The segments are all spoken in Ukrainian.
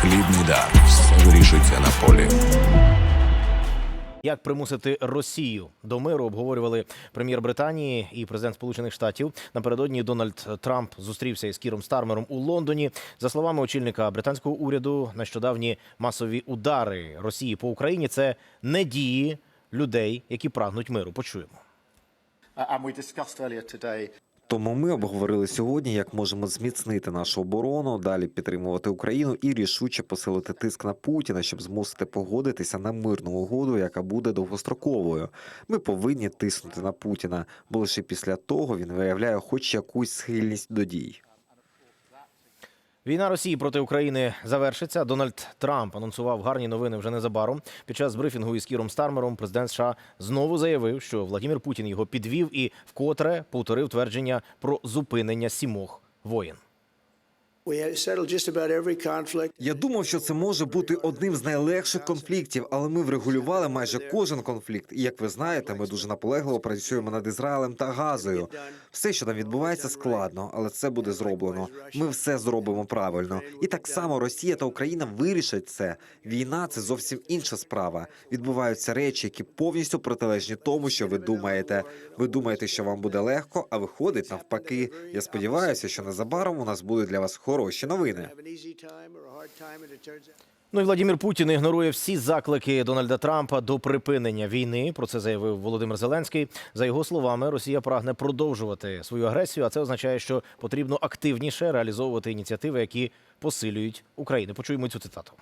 Хлібний дар. Все вирішується на полі. Як примусити Росію до миру обговорювали прем'єр Британії і президент Сполучених Штатів. Напередодні Дональд Трамп зустрівся із Кіром Стармером у Лондоні. За словами очільника британського уряду, нещодавні масові удари Росії по Україні це не дії людей, які прагнуть миру. Почуємо. Тому ми обговорили сьогодні, як можемо зміцнити нашу оборону, далі підтримувати Україну і рішуче посилити тиск на Путіна, щоб змусити погодитися на мирну угоду, яка буде довгостроковою. Ми повинні тиснути на Путіна, бо лише після того він виявляє хоч якусь схильність до дій. Війна Росії проти України завершиться. Дональд Трамп анонсував гарні новини вже незабаром. Під час брифінгу із Кіром Стармером президент США знову заявив, що Владимир Путін його підвів і вкотре повторив твердження про зупинення сімох воєн. Я думав, що це може бути одним з найлегших конфліктів, але ми врегулювали майже кожен конфлікт. І як ви знаєте, ми дуже наполегливо працюємо над Ізраїлем та Газою. Все, що там відбувається, складно, але це буде зроблено. Ми все зробимо правильно. І так само Росія та Україна вирішать це. Війна це зовсім інша справа. Відбуваються речі, які повністю протилежні тому, що ви думаєте. Ви думаєте, що вам буде легко, а виходить навпаки. Я сподіваюся, що незабаром у нас будуть для вас хороші новини. Ну і Владимир Путін ігнорує всі заклики Дональда Трампа до припинення війни. Про це заявив Володимир Зеленський. За його словами, Росія прагне продовжувати свою агресію, а це означає, що потрібно активніше реалізовувати ініціативи, які посилюють Україну. Почуємо цю цитату.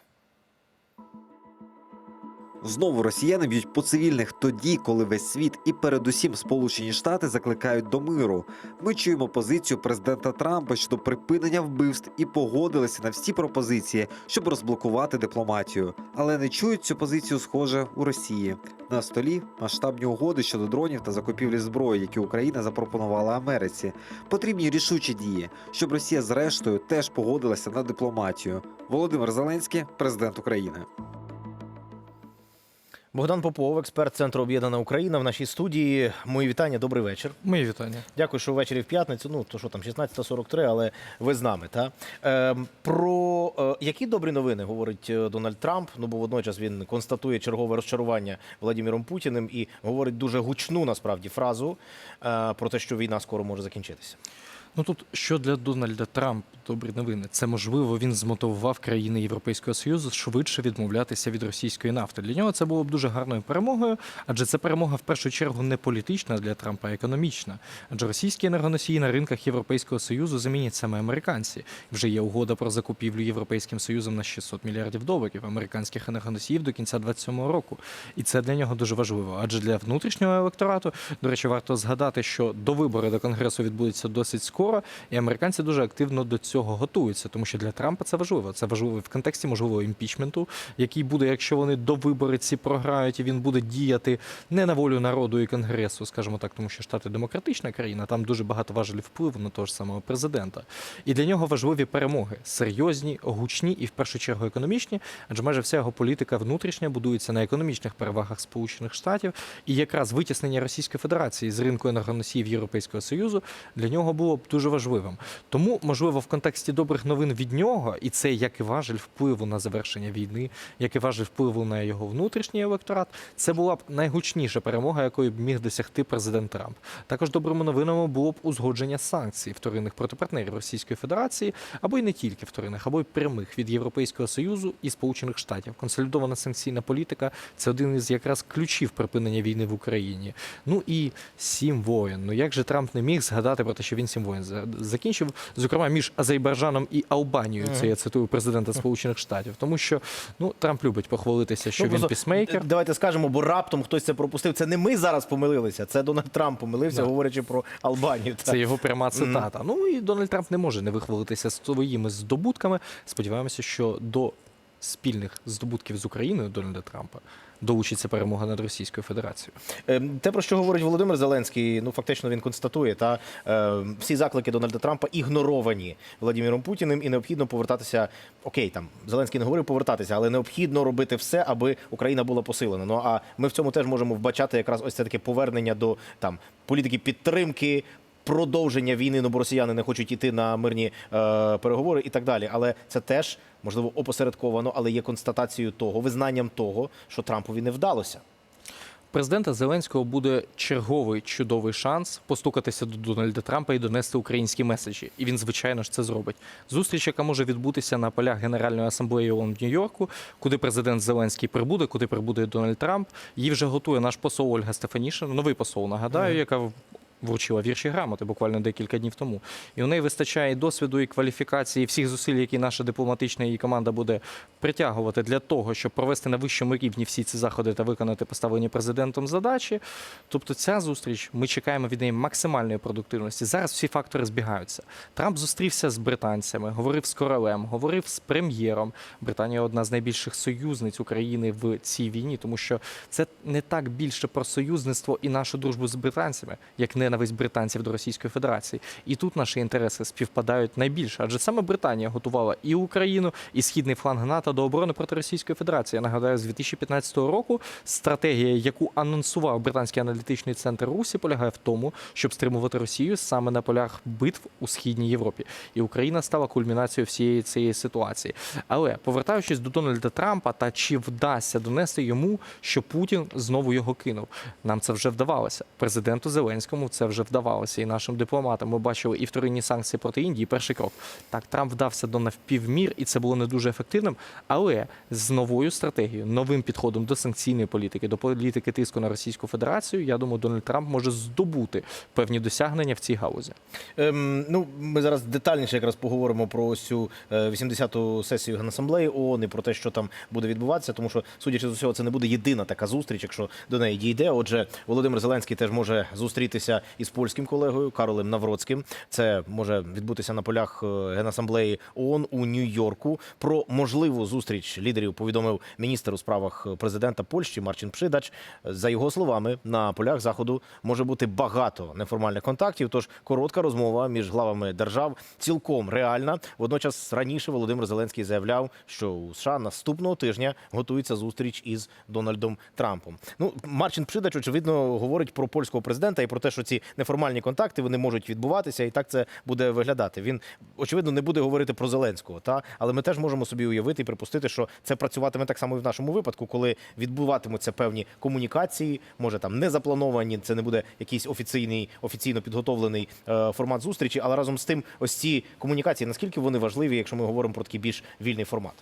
Знову росіяни б'ють по цивільних тоді, коли весь світ і передусім Сполучені Штати закликають до миру. Ми чуємо позицію президента Трампа щодо припинення вбивств і погодилися на всі пропозиції, щоб розблокувати дипломатію. Але не чують цю позицію, схоже, у Росії. На столі масштабні угоди щодо дронів та закупівлі зброї, які Україна запропонувала Америці. Потрібні рішучі дії, щоб Росія зрештою теж погодилася на дипломатію. Володимир Зеленський, президент України. Богдан Попов, експерт Центру Об'єднана Україна в нашій студії. Мої вітання, добрий вечір. Мої вітання. Дякую, що ввечері в п'ятницю. Ну то що там 16.43, але ви з нами. Та е, про е, які добрі новини говорить е, Дональд Трамп. Ну бо водночас він констатує чергове розчарування Владимиром Путіним і говорить дуже гучну насправді фразу е, про те, що війна скоро може закінчитися. Ну тут що для Дональда Трампа добрі новини. Це можливо він змотивував країни Європейського союзу швидше відмовлятися від російської нафти. Для нього це було б дуже гарною перемогою, адже це перемога в першу чергу не політична для Трампа, а економічна. Адже російські енергоносії на ринках Європейського союзу замінять саме американці. Вже є угода про закупівлю Європейським союзом на 600 мільярдів доларів американських енергоносіїв до кінця 2027 року. І це для нього дуже важливо. Адже для внутрішнього електорату, до речі, варто згадати, що до вибори до конгресу відбудеться досить скоро, і американці дуже активно до цього готуються, тому що для Трампа це важливо. Це важливо в контексті можливого імпічменту, який буде, якщо вони до вибори ці програють, і він буде діяти не на волю народу і конгресу, скажімо так, тому що штати демократична країна, там дуже багато важелів впливу на того ж самого президента. І для нього важливі перемоги серйозні, гучні і в першу чергу економічні, адже майже вся його політика внутрішня будується на економічних перевагах Сполучених Штатів, і якраз витіснення Російської Федерації з ринку енергоносіїв Європейського Союзу для нього було б дуже важливим. Тому, можливо, в контексті добрих новин від нього, і це як і важель впливу на завершення війни, як і важель впливу на його внутрішній електорат, це була б найгучніша перемога, якої б міг досягти президент Трамп. Також добрими новинами було б узгодження санкцій вторинних проти партнерів Російської Федерації, або й не тільки вторинних, або й прямих від Європейського союзу і Сполучених Штатів. Консолідована санкційна політика це один із якраз ключів припинення війни в Україні. Ну і сім воєн. Ну як же Трамп не міг згадати про те, що він сім воєн за- закінчив, зокрема між Азербайджаном і Албанією. Це я цитую президента Сполучених Штатів, тому що ну Трамп любить похвалитися, що Ну, він пісмейкер. Давайте скажемо, бо раптом хтось це пропустив. Це не ми зараз помилилися, це Дональд Трамп помилився, Да. говорячи про Албанію. Та. Це його пряма цитата. Ну і Дональд Трамп не може не вихвалитися своїми здобутками. Сподіваємося, що до спільних здобутків з Україною Дональда Трампа долучиться перемога над Російською Федерацією. Ем, Те, про що говорить Володимир Зеленський, ну фактично він констатує, та е, всі заклики Дональда Трампа ігноровані Владимиром Путіним, і необхідно повертатися. Окей, там Зеленський не говорив повертатися, але необхідно робити все, аби Україна була посилена. Ну а ми в цьому теж можемо вбачати якраз ось це таке повернення до там політики підтримки. Продовження війни, ну бо росіяни не хочуть йти на мирні е, переговори і так далі. Але це теж можливо опосередковано, але є констатацією того, визнанням того, що Трампові не вдалося. Президента Зеленського буде черговий чудовий шанс постукатися до Дональда Трампа і донести українські меседжі. І він, звичайно ж, це зробить. Зустріч, яка може відбутися на полях Генеральної асамблеї ООН в Нью-Йорку, куди президент Зеленський прибуде, куди прибуде Дональд Трамп. Її вже готує наш посол Ольга Стефанішина, новий посол, нагадаю, яка вручила вірші грамоти буквально декілька днів тому. І у неї вистачає досвіду і кваліфікації, всіх зусиль, які наша дипломатична її команда буде притягувати для того, щоб провести на вищому рівні всі ці заходи та виконати поставлені президентом задачі. Тобто, ця зустріч ми чекаємо від неї максимальної продуктивності. Зараз всі фактори збігаються. Трамп зустрівся з британцями, говорив з королем, говорив з прем'єром. Британія одна з найбільших союзниць України в цій війні, тому що це не так більше про союзництво і нашу дружбу з британцями, як ненависть британців до Російської Федерації. І тут наші інтереси співпадають найбільше, адже саме Британія готувала і Україну, і східний фланг НАТО до оборони проти Російської Федерації. Я нагадаю, з 2015 року стратегія, яку анонсував британський аналітичний центр Русі, полягає в тому, щоб стримувати Росію саме на полях битв у східній Європі. І Україна стала кульмінацією всієї цієї ситуації. Але повертаючись до Дональда Трампа, та чи вдасться донести йому, що Путін знову його кинув? Нам це вже вдавалося. Президенту Зеленському це вже вдавалося, і нашим дипломатам. Ми бачили і вторинні санкції проти Індії. Перший крок. Так, Трамп вдався до навпівмір, і це було не дуже ефективним. Але з новою стратегією, новим підходом до санкційної політики, до політики тиску на Російську Федерацію, я думаю, Дональд Трамп може здобути певні досягнення в цій галузі. Ем, ну, ми зараз детальніше якраз поговоримо про ось цю е, 80-ту сесію Генасамблеї ООН і про те, що там буде відбуватися, тому що, судячи з усього, це не буде єдина така зустріч, якщо до неї дійде. Отже, Володимир Зеленський теж може зустрітися із польським колегою Каролем Навроцьким. Це може відбутися на полях е, Генасамблеї ООН у Нью-Йорку. Про можливу зустріч лідерів повідомив міністр у справах президента Польщі Марчин Пшидач. За його словами, на полях заходу може бути багато неформальних контактів. Тож коротка розмова між главами держав цілком реальна. Водночас раніше Володимир Зеленський заявляв, що у США наступного тижня готується зустріч із Дональдом Трампом. Ну, Марчин Пшидач, очевидно, говорить про польського президента і про те, що ці неформальні контакти вони можуть відбуватися, і так це буде виглядати. Він очевидно не буде говорити про Зеленського, та але ми теж можемо собі уявити і припустити, що це працюватиме так само і в нашому випадку, коли відбуватимуться певні комунікації, може там не заплановані, це не буде якийсь офіційний офіційно підготовлений е, формат зустрічі, але разом з тим, ось ці комунікації, наскільки вони важливі, якщо ми говоримо про такий більш вільний формат.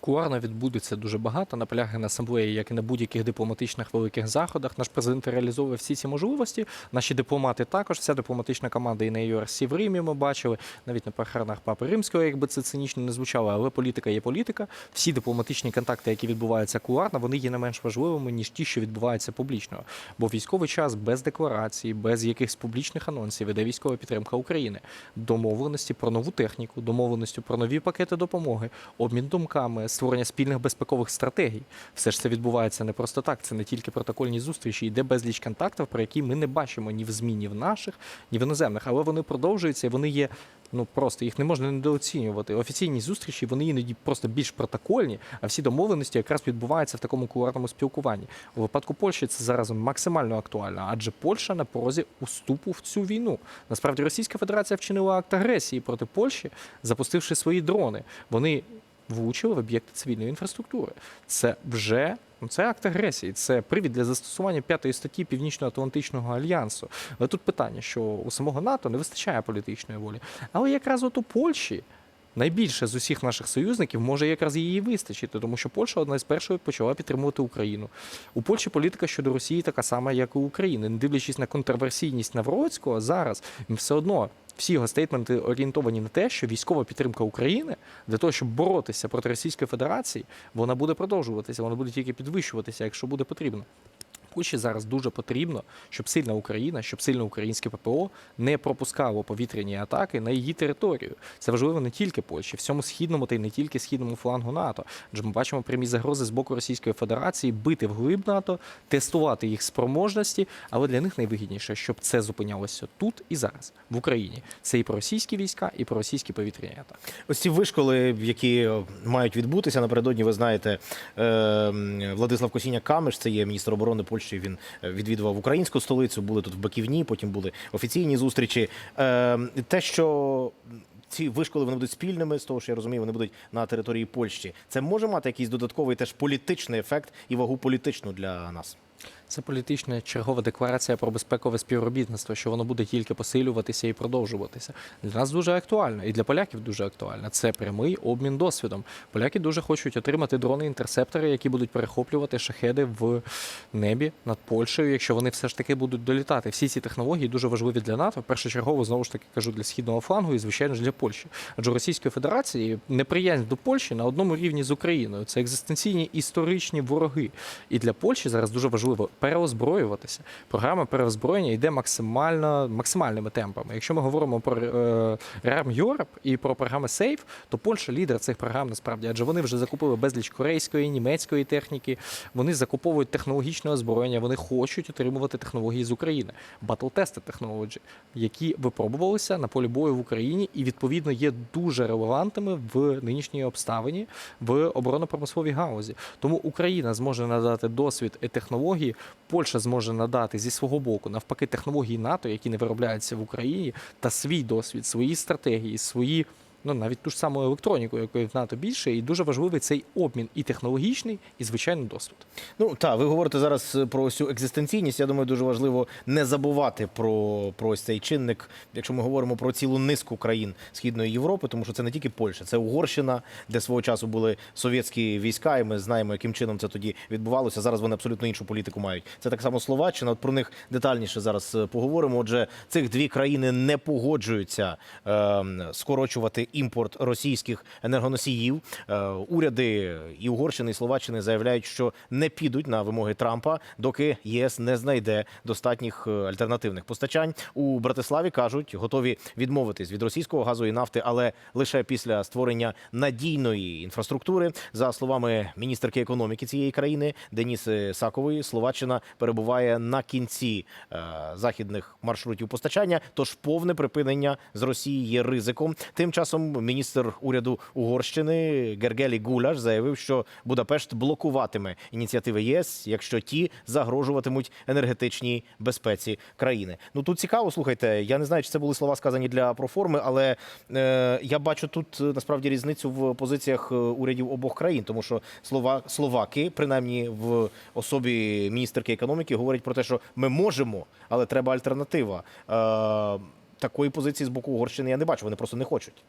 Куарно відбудеться дуже багато на полях Генасамблеї, як і на будь-яких дипломатичних великих заходах. Наш президент реалізовує всі ці можливості. Наші дипломати також, вся дипломатична команда і на URC в Римі ми бачили, навіть на похоронах Папи Римського, якби це цинічно не звучало, але політика є політика. Всі дипломатичні контакти, які відбуваються куарно, вони є не менш важливими, ніж ті, що відбуваються публічно. Бо військовий час без декларації, без якихось публічних анонсів іде військова підтримка України, домовленості про нову техніку, домовленості про нові пакети допомоги, обмін думками, створення спільних безпекових стратегій. Все ж це відбувається не просто так. Це не тільки протокольні зустрічі, йде безліч контактів, про які ми не бачимо ні в ЗМІ, ні в наших, ні в іноземних, але вони продовжуються і вони є. Ну просто їх не можна недооцінювати. Офіційні зустрічі вони іноді просто більш протокольні, а всі домовленості якраз відбуваються в такому кулуарному спілкуванні. У випадку Польщі це зараз максимально актуально, адже Польща на порозі уступу в цю війну. Насправді Російська Федерація вчинила акт агресії проти Польщі, запустивши свої дрони. Вони влучили в об'єкти цивільної інфраструктури. Це вже ну, це акт агресії, це привід для застосування п'ятої статті Північно-Атлантичного альянсу. Але тут питання, що у самого НАТО не вистачає політичної волі. Але якраз от у Польщі. Найбільше з усіх наших союзників може якраз її вистачити, тому що Польща одна з перших почала підтримувати Україну. У Польщі політика щодо Росії така сама, як і України. Не дивлячись на контроверсійність Навроцького, зараз все одно всі його стейтменти орієнтовані на те, що військова підтримка України для того, щоб боротися проти Російської Федерації, вона буде продовжуватися, вона буде тільки підвищуватися, якщо буде потрібно. Польщі зараз дуже потрібно, щоб сильна Україна, щоб сильне українське ППО не пропускало повітряні атаки на її територію. Це важливо не тільки Польщі, всьому східному та й не тільки східному флангу НАТО. Адже ми бачимо прямі загрози з боку Російської Федерації бити вглиб НАТО, тестувати їх спроможності, але для них найвигідніше, щоб це зупинялося тут і зараз, в Україні. Це і про російські війська, і про російські повітряні атаки. Ось ці вишколи, які мають відбутися напередодні, ви знаєте, е, Владислав Косіня Камиш, це є міністр оборони Польщі. Польщі. Він е, відвідував українську столицю. Були тут в Баківні, потім були офіційні зустрічі. Е, те, що ці вишколи вони будуть спільними, з того, що я розумію, вони будуть на території Польщі. Це може мати якийсь додатковий теж політичний ефект і вагу політичну для нас. Це політична чергова декларація про безпекове співробітництво, що воно буде тільки посилюватися і продовжуватися. Для нас дуже актуально, і для поляків дуже актуально. Це прямий обмін досвідом. Поляки дуже хочуть отримати дрони-інтерсептори, які будуть перехоплювати шахеди в небі над Польщею, якщо вони все ж таки будуть долітати. Всі ці технології дуже важливі для НАТО. Першочергово знову ж таки кажу для східного флангу і звичайно ж для Польщі. Адже Російської Федерації неприязнь до Польщі на одному рівні з Україною. Це екзистенційні історичні вороги. І для Польщі зараз дуже важливо переозброюватися. Програма переозброєння йде максимально максимальними темпами. Якщо ми говоримо про е, RAM Europe і про програми SAFE, то Польща лідер цих програм насправді, адже вони вже закупили безліч корейської, німецької техніки. Вони закуповують технологічне озброєння. Вони хочуть отримувати технології з України. Battle Tested Technology, які випробувалися на полі бою в Україні і відповідно є дуже релевантними в нинішній обставині в оборонно-промисловій гаузі. Тому Україна зможе надати досвід і технології. Польща зможе надати зі свого боку навпаки технології НАТО, які не виробляються в Україні, та свій досвід, свої стратегії, свої. Ну, навіть ту ж саму електроніку, якої в НАТО більше, і дуже важливий цей обмін і технологічний, і звичайно досвід. Ну так, ви говорите зараз про цю екзистенційність. Я думаю, дуже важливо не забувати про, про ось цей чинник, якщо ми говоримо про цілу низку країн Східної Європи, тому що це не тільки Польща, це Угорщина, де свого часу були совєтські війська, і ми знаємо, яким чином це тоді відбувалося. Зараз вони абсолютно іншу політику мають. Це так само Словаччина. От про них детальніше зараз е, поговоримо. Отже, цих дві країни не погоджуються е, скорочувати імпорт російських енергоносіїв. Е, уряди і Угорщини, і Словаччини заявляють, що не підуть на вимоги Трампа, доки єС не знайде достатніх е, альтернативних постачань. У Братиславі кажуть, готові відмовитись від російського газу і нафти, але лише після створення надійної інфраструктури. За словами міністерки економіки цієї країни Деніси Сакової, Словаччина перебуває на кінці е, західних маршрутів постачання. Тож повне припинення з Росії є ризиком. Тим часом міністр уряду Угорщини Гергелі Гуляш заявив, що Будапешт блокуватиме ініціативи ЄС, якщо ті загрожуватимуть енергетичній безпеці країни. Ну тут цікаво, слухайте. Я не знаю, чи це були слова сказані для проформи, але е, я бачу тут е, насправді різницю в позиціях е, урядів обох країн, тому що слова словаки, принаймні в особі міністерки економіки, говорять про те, що ми можемо, але треба альтернатива. Е, такої позиції з боку Угорщини я не бачу. Вони просто не хочуть.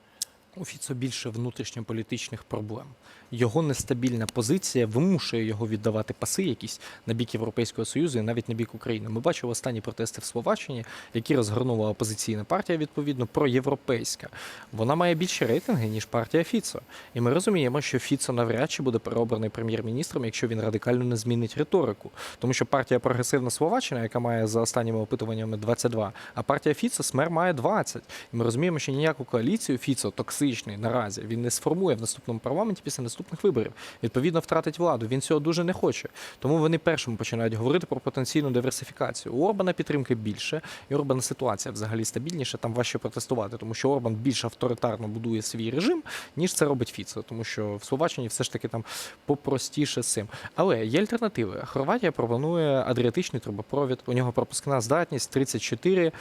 У Фіцо більше внутрішньополітичних проблем. Його нестабільна позиція вимушує його віддавати паси якісь на бік Європейського Союзу і навіть на бік України. Ми бачили останні протести в Словаччині, які розгорнула опозиційна партія, відповідно, проєвропейська. Вона має більші рейтинги, ніж партія Фіцо. І ми розуміємо, що Фіцо навряд чи буде переобраний прем'єр-міністром, якщо він радикально не змінить риторику. Тому що партія Прогресивна Словаччина, яка має за останніми опитуваннями 22, а партія Фіцо Смер має 20. І ми розуміємо, що ніяку коаліцію Фіцо токсичний наразі він не сформує в наступному парламенті після наступних виборів. Відповідно, втратить владу. Він цього дуже не хоче. Тому вони першими починають говорити про потенційну диверсифікацію. У Орбана підтримки більше, і Орбана ситуація взагалі стабільніша. Там важче протестувати, тому що Орбан більш авторитарно будує свій режим, ніж це робить Фіцо, тому що в Словаччині все ж таки там попростіше з цим. Але є альтернативи. Хорватія пропонує адріатичний трубопровід. У нього пропускна здатність 34, е,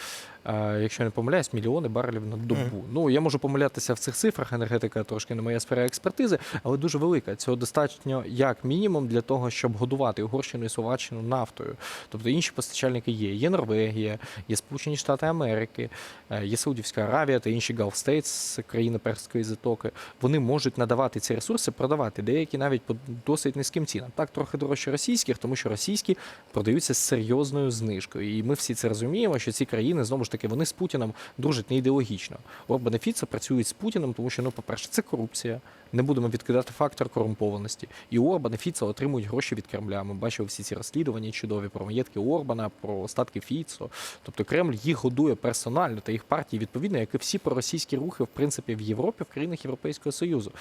якщо я не помиляюсь, мільйони барелів на добу. Ну я можу помилятися в цих цифрах. Енергетика трошки не моя сфера експертизи, але дуже велика. Цього достатньо як мінімум для того, щоб годувати Угорщину і Словаччину нафтою. Тобто інші постачальники є. Є Норвегія, є Сполучені Штати Америки, е, є Саудівська Аравія та інші Gulf States, країни Перської затоки. Вони можуть надавати ці ресурси, продавати деякі навіть по досить низьким цінам. Так трохи дорожче російських, тому що російські продаються з серйозною знижкою. І ми всі це розуміємо, що ці країни знову ж таки вони з Путіном дружать не ідеологічно. Орбан і Фіцо працюють з Путіним, тому що ну, по-перше, це корупція. Не будемо відкидати фактор корумпованості. І Орбан і Фіцо отримують гроші від Кремля. Ми бачили всі ці розслідування чудові про маєтки Орбана, про остатки Фіцо. Тобто Кремль їх годує персонально та їх партії відповідно, як і всі проросійські рухи, в принципі, в Європі, в країнах Європейського Союзу.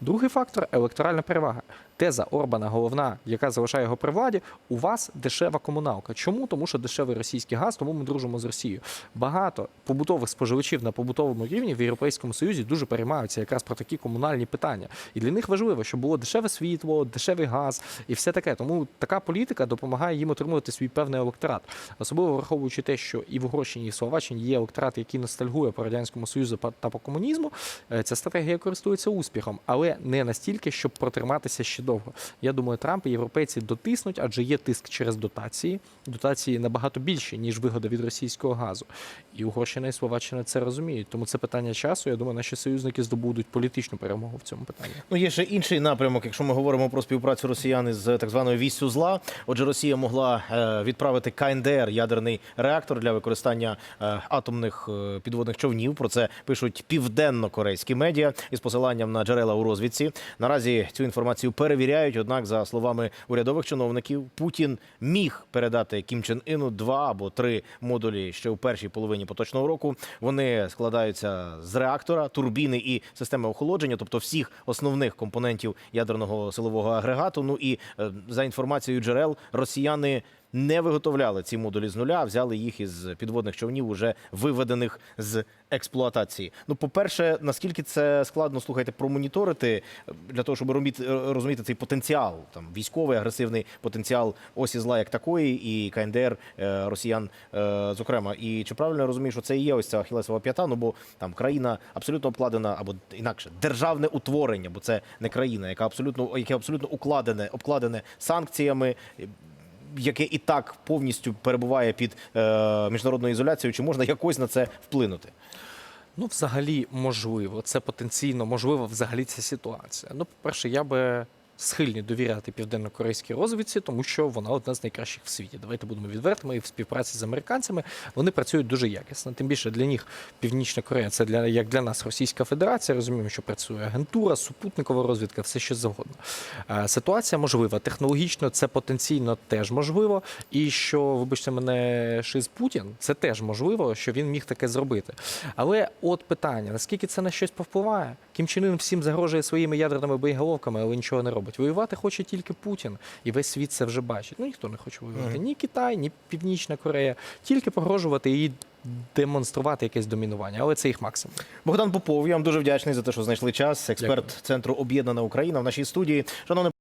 Другий фактор електоральна перевага. Теза Орбана, головна, яка залишає його при владі, у вас дешева комуналка. Чому? Тому що дешевий російський газ, тому ми дружимо з Росією. Багато побутових споживачів на побутовому рівні в Європейському Союзі дуже переймаються якраз про такі комунальні питання. Питання. І для них важливо, щоб було дешеве світло, дешевий газ і все таке. Тому така політика допомагає їм отримувати свій певний електорат, особливо враховуючи те, що і в Угорщині, і в Словаччині є електорат, який ностальгує по радянському союзу та по комунізму. Е, Ця стратегія користується успіхом, але не настільки, щоб протриматися ще довго. Я думаю, Трамп і європейці дотиснуть, адже є тиск через дотації. Дотації набагато більші, ніж вигода від російського газу. І Угорщина і Словаччина це розуміють. Тому це питання часу. Я думаю, наші союзники здобудуть політичну перемогу в цьому питанні. Ну, є ще інший напрямок, якщо ми говоримо про співпрацю росіян із так званою віссю зла. Отже, Росія могла е, відправити КНДР ядерний реактор для використання е, атомних е, підводних човнів. Про це пишуть південно-корейські медіа із посиланням на джерела у розвідці. Наразі цю інформацію перевіряють. Однак, за словами урядових чиновників, Путін міг передати Кім Чен Іну два або три модулі ще у першій половині поточного року. Вони складаються з реактора, турбіни і системи охолодження, тобто всіх основних компонентів ядерного силового агрегату. Ну і е, за інформацією джерел, росіяни. Не виготовляли ці модулі з нуля, а взяли їх із підводних човнів, уже виведених з експлуатації. Ну, по-перше, наскільки це складно слухайте промоніторити е, для того, щоб розуміти, розуміти цей потенціал, там військовий агресивний потенціал осі зла як такої, і КНДР е, росіян, е, зокрема. І чи правильно я розумію, що це і є ось ця ахілесова п'ята? Ну бо там країна абсолютно обкладена, або інакше державне утворення, бо це не країна, яка абсолютно яке абсолютно укладене, обкладене санкціями. Яке і так повністю перебуває під е, міжнародною ізоляцією, чи можна якось на це вплинути? Ну, взагалі, можливо, це потенційно можливо взагалі ця ситуація. Ну, по-перше, я би схильний довіряти південно-корейській розвідці, тому що вона одна з найкращих в світі. Давайте будемо відвертими і в співпраці з американцями вони працюють дуже якісно. Тим більше для них Північна Корея це для як для нас Російська Федерація. Розуміємо, що працює агентура, супутникова розвідка, все що завгодно. Е, Ситуація можлива. Технологічно це потенційно теж можливо. І що, вибачте мене, Шиз Путін, це теж можливо, що він міг таке зробити. Але от питання: наскільки це на щось повпливає? Кім Чен Ын всім загрожує своїми ядерними боєголовками, але нічого не робить. Воювати хоче тільки Путін, і весь світ це вже бачить. Ну ніхто не хоче воювати. Ні Китай, ні Північна Корея, тільки погрожувати і демонструвати якесь домінування, але це їх максимум. Богдан Попов, я вам дуже вдячний за те, що знайшли час. Експерт центру Об'єднана Україна в нашій студії. Шановне